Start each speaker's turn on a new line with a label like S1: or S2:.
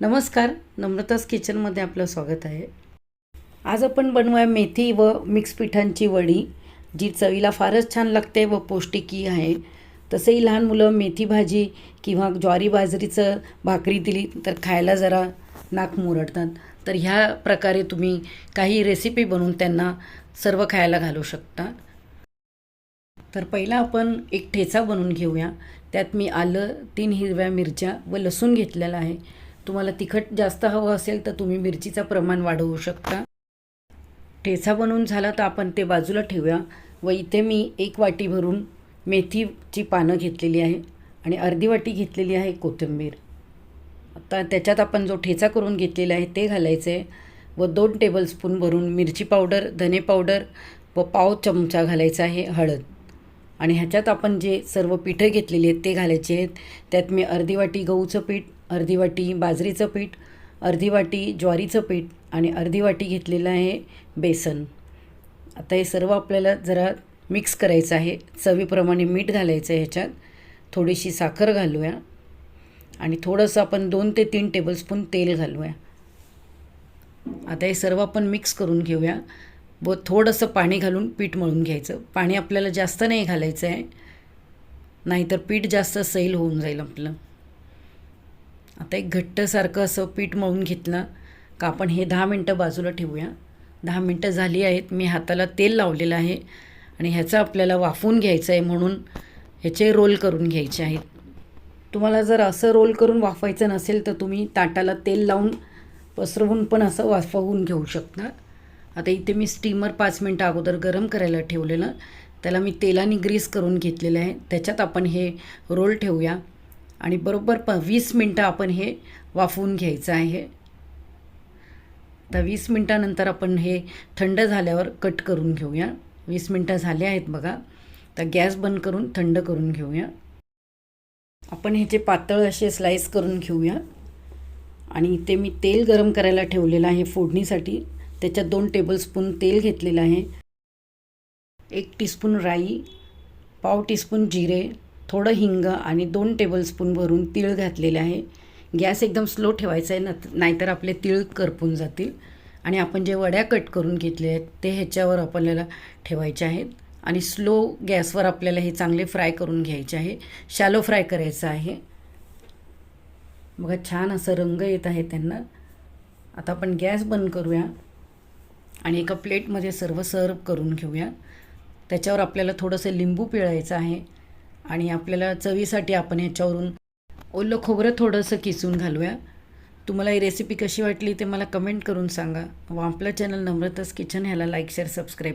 S1: नमस्कार नम्रतास किचनमध्ये आपलं स्वागत आहे. आज आपण बनवूया मेथी व मिक्स पिठांची वडी जी चवीला फारच छान लागते व पौष्टिकही आहे. तसंही लहान मुलं मेथी भाजी किंवा ज्वारी बाजरीचं भाकरी दिली तर खायला जरा नाक मुरडतात. तर ह्या प्रकारे तुम्ही काही रेसिपी बनवून त्यांना सर्व खायला घालू शकता. तर पहिला आपण एक ठेचा बनवून घेऊया. त्यात मी आलं तीन हिरव्या मिरच्या व लसूण घेतलेला आहे. तुम्हाला तिखट जास्त हवं असेल तर तुम्ही मिरचीचं प्रमाण वाढवू शकता. ठेचा बनवून झाला तर आपण ते बाजूला ठेवूया व इथे मी एक वाटी भरून मेथीची पानं घेतलेली आहे आणि अर्धी वाटी घेतलेली आहे कोथिंबीर. आता त्याच्यात आपण जो ठेचा करून घेतलेला आहे ते घालायचं आहे व दोन टेबलस्पून भरून मिरची पावडर धने पावडर व पाव चमचा घालायचा आहे हळद. आणि ह्याच्यात आपण जे सर्व पिठं घेतलेली आहेत ते घालायचे आहेत. त्यात मी अर्धी वाटी गहूचं पीठ अर्धी वाटी बाजरीचं पीठ अर्धी वाटी ज्वारीचं पीठ आणि अर्धी वाटी घेतलेलं आहे बेसन. आता हे सर्व आपल्याला जरा मिक्स करायचं आहे. चवीप्रमाणे मीठ घालायचं आहे ह्याच्यात. थोडीशी साखर घालूया. आणि थोडंसं आपण दोन ते तीन टेबलस्पून तेल घालूया. आता हे सर्व आपण मिक्स करून घेऊया. व थोडंसं पाणी घालून पीठ मळून घ्यायचं. पाणी आपल्याला जास्त नाही घालायचं आहे. नाहीतर पीठ जास्त सैल होऊन जाईल आपलं. आता एक घट्टसारखं असं पीठ मळून घेतलं का आपण हे दहा मिनटं बाजूला ठेवूया. दहा मिनटं झाली आहेत. मी हाताला तेल लावलेलं आहे आणि ह्याचं आपल्याला वाफवून घ्यायचं आहे म्हणून ह्याचे रोल करून घ्यायचे आहेत. तुम्हाला जर असं रोल करून वाफवायचं नसेल तर तुम्ही ताटाला तेल लावून पसरवून पण असं वाफवून घेऊ शकता. आता इथे मी स्टीमर पाच मिनटं अगोदर गरम करायला ठेवलेलं. त्याला मी तेलाने ग्रीस करून घेतलेलं आहे. त्याच्यात आपण हे रोल ठेवूया. आणि बरोबर प वीस मिनटं आपण हे वाफवून घ्यायचं आहे. तर वीस मिनटानंतर आपण हे थंड झाल्यावर कट करून घेऊया. वीस मिनटं झाले आहेत बघा. तर गॅस बंद करून थंड करून घेऊया. आपण ह्याचे पातळ असे स्लाईस करून घेऊया. आणि इथे मी तेल गरम करायला ठेवलेलं आहे फोडणीसाठी. त्याच्यात दोन टेबलस्पून तेल घेतलेलं आहे. एक टीस्पून राई पाव टीस्पून जिरे थोडं हिंग आणि दोन टेबलस्पून भरून तीळ घातलेले आहे. गॅस एकदम स्लो ठेवायचा आहे न नाहीतर आपले तीळ करपून जातील. आणि आपण जे वड्या कट करून घेतले आहेत ते ह्याच्यावर आपल्याला ठेवायचे आहेत. आणि स्लो गॅसवर आपल्याला हे चांगले फ्राय करून घ्यायचे आहे. शॅलो फ्राय करायचं आहे. बघा छान असं रंग येत आहे त्यांना. आता आपण गॅस बंद करूया. आणि एका प्लेटमध्ये सर्व सर्व करून घेऊया. त्याच्यावर आपल्याला थोडंसं लिंबू पिळायचं आहे. आणि आपल्याला चवीसाठी आपण ह्याच्यावरून ओलं खोबरं थोडंसं किसून घालूया. तुम्हाला ही रेसिपी कशी वाटली ते मला कमेंट करून सांगा. व आपलं चॅनल नम्रतास किचन ह्याला लाईक शेअर सबस्क्राईब